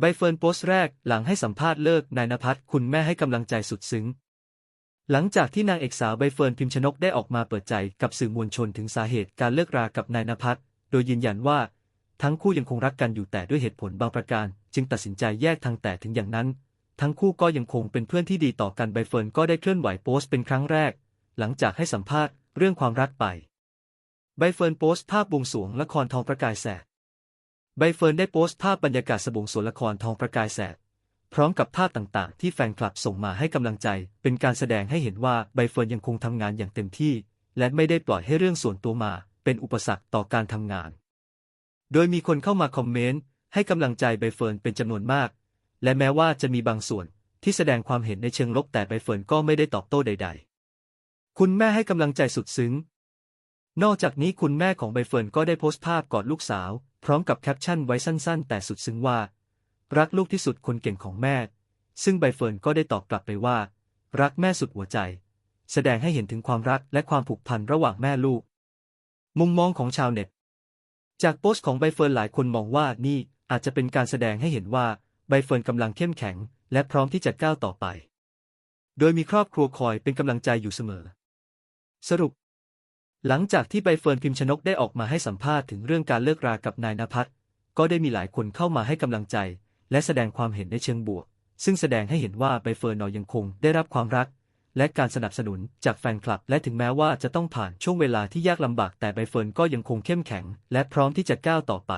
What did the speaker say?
ใบเฟิร์นโพสต์แรกหลังให้สัมภาษณ์เลิกนายนภัสคุณแม่ให้กำลังใจสุดซึ้ง หลังจากที่นางเอกสาวใบเฟิร์นพิมชนกได้ออกมาเปิดใจกับสื่อมวลชนถึงสาเหตุการเลิกรากับนายนภัสโดยยืนยันว่า ทั้งคู่ยังคงรักกันอยู่แต่ด้วยเหตุผลบางประการ จึงตัดสินใจแยกทางแต่ถึงอย่างนั้น ทั้งคู่ก็ยังคงเป็นเพื่อนที่ดีต่อกันใบเฟิร์นก็ได้เคลื่อนไหวโพสต์เป็นครั้งแรก หลังจากให้สัมภาษณ์เรื่องความรักไปใบเฟิร์นโพสต์ภาพบวงสวงละครทองประกายแสด ใบเฟิร์นได้โพสต์ภาพบรรยากาศสบงสวนละครทองประกายแสดพร้อมกับภาพต่างๆ ที่แฟนคลับส่งมาให้กำลังใจ เป็นการแสดงให้เห็นว่าใบเฟิร์นยังคงทำงานอย่างเต็มที่ และไม่ได้ปล่อยให้เรื่องส่วนตัวมา เป็นอุปสรรคต่อการทำงาน โดยมีคนเข้ามาคอมเมนต์ให้กำลังใจใบเฟิร์นเป็นจำนวนมาก และแม้ว่าจะมีบางส่วนที่แสดงความเห็นในเชิงลบแต่ใบเฟิร์นก็ไม่ได้ตอบโต้ใด ๆ คุณแม่ให้กำลังใจสุดซึ้ง นอกจากนี้คุณแม่ของใบเฟิร์นก็ได้โพสต์ภาพกอดลูกสาว พร้อมกับแคปชั่นไว้สั้นๆ แต่สุดซึ้งว่า รักลูกที่สุดคนเก่งของแม่ ซึ่งใบเฟิร์นก็ได้ตอบกลับไปว่า รักแม่สุดหัวใจ แสดงให้เห็นถึงความรักและความผูกพันระหว่างแม่ลูก มุมมองของชาวเน็ต จากโพสต์ของใบเฟิร์นหลายคนมองว่านี่อาจจะเป็นการแสดงให้เห็นว่าใบเฟิร์นกำลังเข้มแข็ง และพร้อมที่จะก้าวต่อไป โดยมีครอบครัวคอยเป็นกำลังใจอยู่เสมอ สรุป หลังจากที่ใบเฟิร์นพิมชนกได้ออกมาให้สัมภาษณ์ถึงเรื่องการเลิกรากับนายนภัสก็ได้มีหลายคนเข้ามาให้กำลังใจ และแสดงความเห็นในเชิงบวก ซึ่งแสดงให้เห็นว่าใบเฟิร์นนอยังคงได้รับความรัก และการสนับสนุนจากแฟนคลับ และถึงแม้ว่าจะต้องผ่านช่วงเวลาที่ยากลำบากแต่ใบเฟิร์นก็ยังคงเข้มแข็ง และพร้อมที่จะก้าวต่อไป